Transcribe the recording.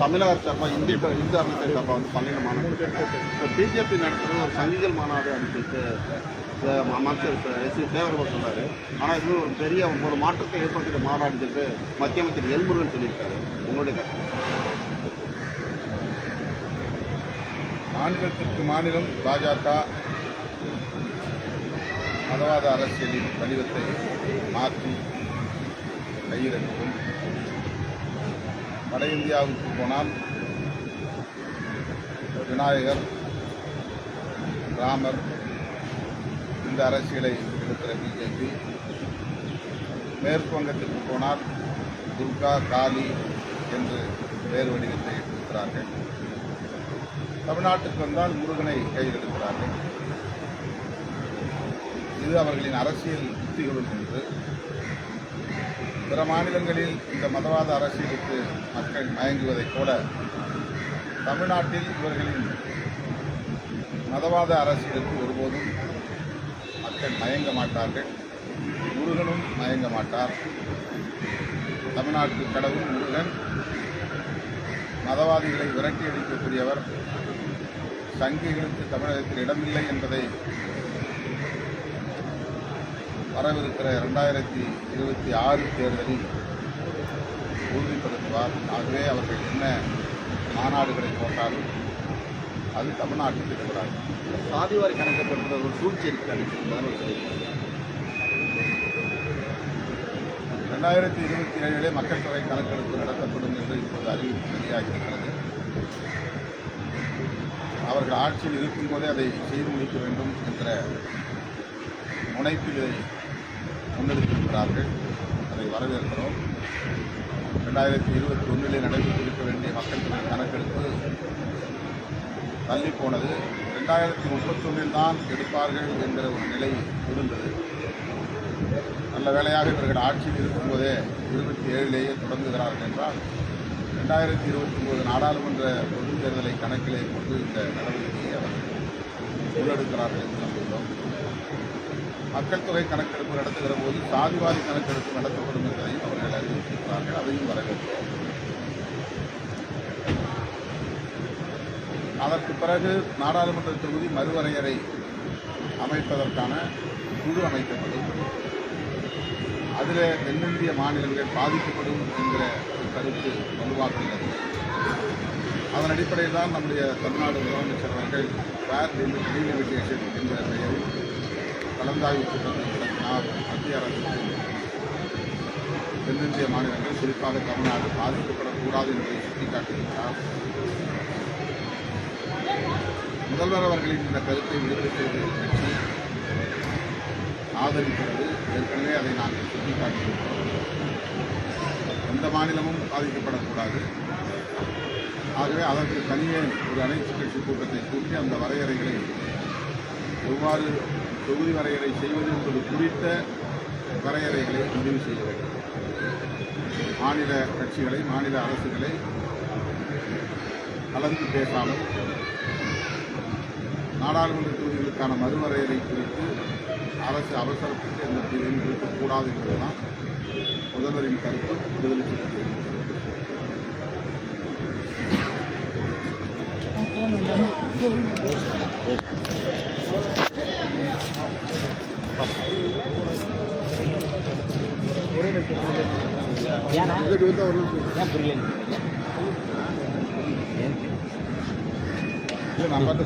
தமிழக சார்பாக இந்திய இந்து அரசு சார்பாக வந்து பன்னெண்டு மாநாடு இப்போ பிஜேபி நடத்துகிற ஒரு சங்கிகள் மாநாடு அப்படின்னு அமைச்சர் எஸ் தேவரவர் சொன்னார். ஆனால் இது ஒரு பெரிய ஒரு மாற்றத்தை ஏற்படுத்திய மாநாடு சொல்லிட்டு மத்திய அமைச்சர் எல்முருகன் சொல்லியிருக்காரு. உங்களுடைய மாநிலத்திற்கு மாநிலம் பாஜக மதவாத அரசியலின் வடிவத்தை மாற்றி கையிலெடுக்கும் வட இந்தியாவுக்கு போனால் விநாயகர் ராமர் இந்த அரசியலை எடுக்கிற பிஜேபி மேற்கு வங்கத்திற்கு போனால் துர்கா காளி என்று வேறு வடிவத்தை எடுக்கிறார்கள். தமிழ்நாட்டுக்கு வந்தால் முருகனை கையில் எடுக்கிறார்கள் இது அவர்களின் அரசியல் யுக்திகளும் ஒன்று பிற மாநிலங்களில் இந்த மதவாத அரசியலுக்கு மக்கள் மயங்குவதைப் போல தமிழ்நாட்டில் இவர்களின் மதவாத அரசியலுக்கு ஒருபோதும் மக்கள் மயங்க மாட்டார்கள். முருகனும் மயங்க மாட்டார். தமிழ்நாட்டு கடவுள் முருகன் மதவாதிகளை விரட்டி அடிக்கக்கூடியவர் சங்கிகளுக்கு தமிழகத்தில் இடமில்லை என்பதை வரவிருக்கிற இரண்டாயிரத்தி இருபத்தி ஆறு தேர்தலில் உறுதிப்படுத்துவார் ஆகவே அவர்கள் என்ன மாநாடுகளை போட்டாலும் அது தமிழ்நாட்டில் இருக்கிறார் சாதிவாரி கணக்கப்படுத்துகிற ஒரு சூழ்ச்சி இருக்கிறது ரெண்டாயிரத்தி இருபத்தி ஏழிலே மக்கள் தொகை கணக்கெடுப்பு நடத்தப்படும் என்று இப்போது அறிவிப்பு வெளியாகியிருக்கிறது. அவர்கள் ஆட்சியில் இருக்கும்போதே அதை செய்து முடிக்க வேண்டும் என்ற முனைப்பில் முன்னெடுத்திருக்கிறார்கள். அதை வரவேற்கிறோம். ரெண்டாயிரத்தி இருபத்தி ஒன்றிலே நடைபெற்றிருக்க வேண்டிய மக்கள் தொகை கணக்கெடுப்பு தள்ளி போனது. ரெண்டாயிரத்தி முப்பத்தொன்னில் தான் எடுப்பார்கள் என்கிற ஒரு நிலை இருந்தது. நல்ல வேளையாக இவர்கள் ஆட்சியில் இருக்கும்போதே இருபத்தி ஏழிலேயே தொடங்குகிறார்கள் என்றால் ரெண்டாயிரத்தி இருபத்தி ஒன்பது நாடாளுமன்ற பொது தேர்தலை கணக்கிலே கொண்டு இந்த நடவடிக்கையை அவர்கள் முன்னெடுக்கிறார்கள் என்று மக்கள் தொகை கணக்கெடுப்பு நடத்துகிற போது சாதிவாதி கணக்கெடுப்பு நடத்தப்படும் என்பதையும் அவர்கள் அறிவித்திருக்கிறார்கள். அதையும் வரவேற்கிறோம். அதற்கு பிறகு நாடாளுமன்ற தொகுதி மறுவரையறை அமைப்பதற்கான குழு அமைக்கப்படும். அதில் தென்னிந்திய மாநிலங்கள் பாதிக்கப்படும் என்கிற ஒரு கருத்து வலுவாக உள்ளது அதன் அடிப்படையில் தான் நம்முடைய தமிழ்நாடு முதலமைச்சர் அவர்கள் ஃபேர் லிமிட் டீலிமிட்டேஷன் என்கிற பெயரில் கலந்தாய்வு கூட்டத்தை நடத்தினார் மத்திய அரசு தென்னிந்திய மாநிலங்கள் குறிப்பாக தமிழ்நாடு பாதிக்கப்படக்கூடாது என்பதை சுட்டிக்காட்டியிருக்கிறார் முதல்வர் அவர்களின் இந்த கருத்தை விடுதலை செய்த கட்சி ஆதரிக்கிறது. ஏற்கனவே அதை நாங்கள் சுட்டிக்காட்டியிருக்கிறோம் எந்த மாநிலமும் பாதிக்கப்படக்கூடாது. ஆகவே அதற்கு தனியே ஒரு அனைத்து கட்சி கூட்டத்தை கூட்டி அந்த வரையறைகளை எவ்வாறு தொகுதி வரையறை செய்வது என்பது குறித்த வரையறைகளை முடிவு செய்ய வேண்டும். மாநில கட்சிகளை மாநில அரசுகளை கலந்து பேசாமல் நாடாளுமன்ற தொகுதிகளுக்கான மறுவரையறை குறித்து அரசு அவசரத்துக்கு எந்த தீர்வையும் இருக்கக்கூடாது என்பதுதான் முதல்வரின் கருத்து விடுதலை சிறுத்தைகள் இல்லை நான் பார்த்து